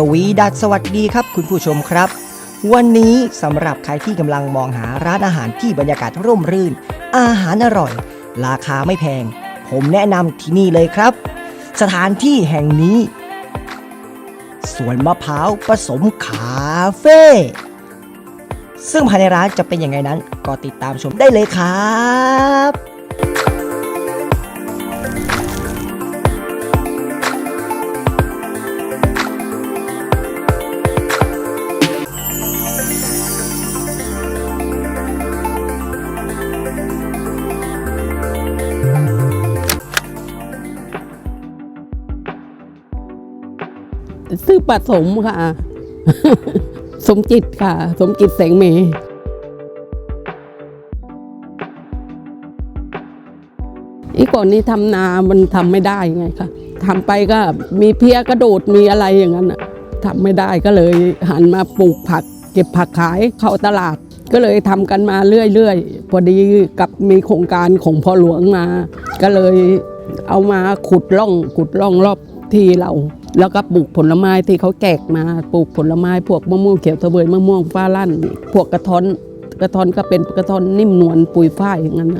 สวีดัสสวัสดีครับ คุณผู้ชมครับ วันนี้สำหรับใครที่กำลังมองหาร้านอาหารที่บรรยากาศร่มรื่น อาหารอร่อย ราคาไม่แพง ผมแนะนำที่นี่เลยครับ สถานที่แห่งนี้สวนมะพร้าวผสมคาเฟ่ซึ่งภายในร้านจะเป็นยังไงนั้น ก็ติดตามชมได้เลยครับ ซื้อปลาสมค่ะ สมจิตค่ะ สมจิตแสงเมย์อีกก่อนนี้ทำนา มันทำไม่ได้ไงค่ะทำไปก็มีเพี้ยกระโดดมีอะไรอย่างนั้นอะทำไม่ได้ก็เลยหันมาปลูกผัก เก็บผักขายเข้าตลาด ก็เลยทำกันมาเรื่อยๆ พอดีกับมีโครงการของพ่อหลวงมา ก็เลยเอามาขุดร่องขุดร่องรอบ ที่เราแล้วก็ปลูกผลไม้ที่เขาแจกมาปลูกผลไม้พวกมะม่วงเขียวเสวยมะม่วงฟ้าลั่น พวกกระท้อนกระท้อนก็เป็นกระท้อนนิ่มนวลปุยฝ้ายอย่างนั้น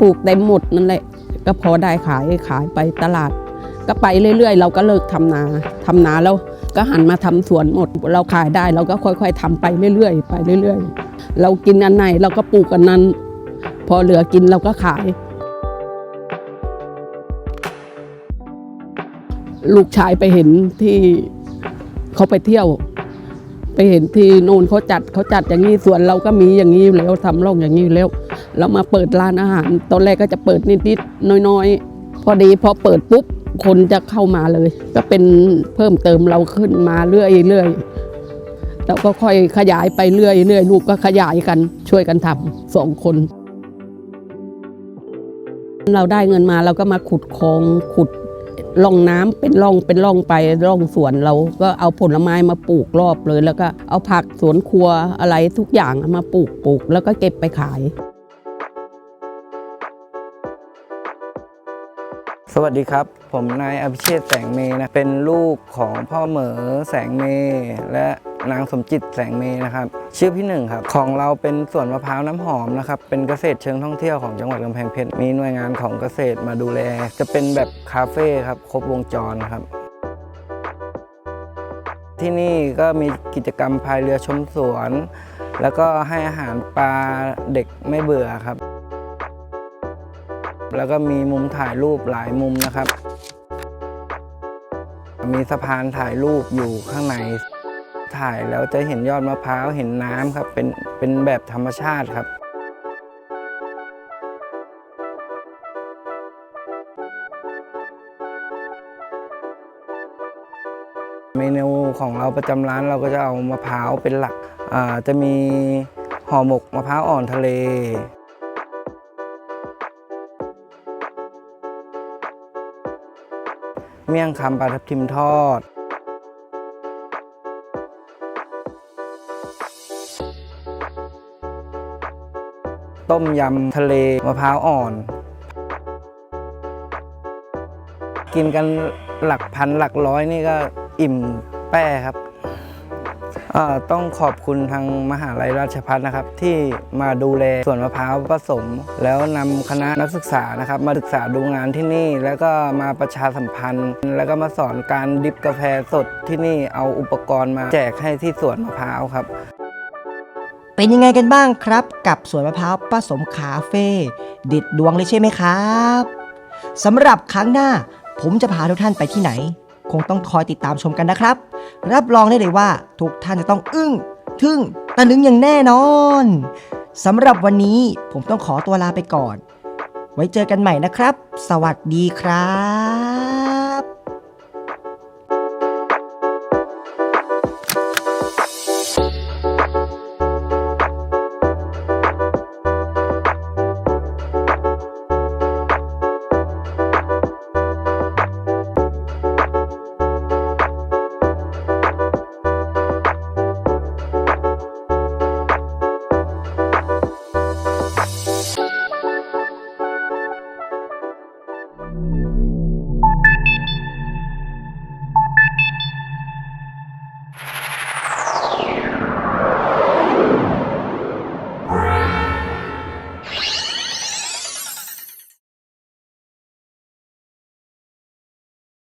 ปลูกได้หมดนั่นแหละ ก็พอได้ขายขายไปตลาด ก็ไปเรื่อยๆ เราก็เลิกทำนาทำนาแล้วก็หันมาทำสวนหมด เราขายได้เราก็ค่อยๆทำไปเรื่อยๆ ไปเรื่อยๆ เรากินอันไหนเราก็ปลูกอันนั้น พอเหลือกินเราก็ขาย ลูกชายไปเห็นที่เขาไปเที่ยว ไปเห็นที่โน่นเขาจัดเขาจัดอย่างนี้ส่วนเราก็มีอย่างนี้แล้วทำร่องอย่างนี้แล้ว เรามาเปิดร้านอาหาร ตอนแรกก็จะเปิดนิดๆน้อยๆ พอดีพอเปิดปุ๊บคนจะเข้ามาเลย ก็เป็นเพิ่มเติมเราขึ้นมาเรื่อยๆเราก็ค่อยขยายไปเรื่อยๆลูกก็ขยายกันช่วยกันทำสองคน เราได้เงินมาเราก็มาขุดคลองขุด ร่องน้ำเป็นร่องเป็นร่องไปร่องสวนเราก็เอาผลไม้มาปลูกรอบเลย แล้วก็เอาผักสวนครัวอะไรทุกอย่างมาปลูกปลูก แล้วก็เก็บไปขาย สวัสดีครับ ผมนายอภิเชษแสงเมย์นะเป็นลูกของพ่อเหมอแสงเมย์และนางสมจิตแสงเมย์นะครับ ชื่อพี่หนึ่งครับ ของเราเป็นสวนมะพร้าวน้ำหอมนะครับ เป็นเกษตรเชิงท่องเที่ยวของจังหวัดกำแพงเพชร มีหน่วยงานของเกษตรมาดูแล จะเป็นแบบคาเฟ่ครับ ครบวงจรครับ ที่นี่ก็มีกิจกรรมพายเรือชมสวน แล้วก็ให้อาหารปลาเด็กไม่เบื่อครับ แล้วก็มีมุมถ่ายรูปหลายมุมนะครับ มีสะพานถ่ายรูปอยู่ข้างใน ถ่ายแล้วจะเห็นยอดมะพร้าวเห็นน้ำครับ เป็นเป็นแบบธรรมชาติครับเมนูของเราประจำร้านเราก็จะเอามะพร้าวเป็นหลักอ่าจะมีห่อหมกมะพร้าวอ่อนทะเล เมี่ยงคำปลาทับทิมทอด ต้มยำทะเลมะพร้าวอ่อน กินกันหลักพันหลักร้อยนี่ก็อิ่มแป้ครับ ต้องขอบคุณทางมหาลัยราชภัฏนะครับ ที่มาดูแลสวนมะพร้าวผสม แล้วนำคณะนักศึกษานะครับ มาศึกษาดูงานที่นี่ แล้วก็มาประชาสัมพันธ์ แล้วก็มาสอนการดิบกาแฟสดที่นี่เอาอุปกรณ์มาแจกให้ที่สวนมะพร้าวครับ เป็นยังไงกันบ้างครับ กับสวนมะพร้าวผสมคาเฟ่เด็ดดวงเลยใช่ไหมครับสำหรับครั้งหน้าผมจะพาทุกท่านไปที่ไหน คงต้องคอยติดตามชมกันนะครับ รับรองได้เลยว่า ทุกท่านจะต้องอึ้ง ทึ่งตะลึงอย่างแน่นอนสำหรับวันนี้ผมต้องขอตัวลาไปก่อน ไว้เจอกันใหม่นะครับ สวัสดีครับ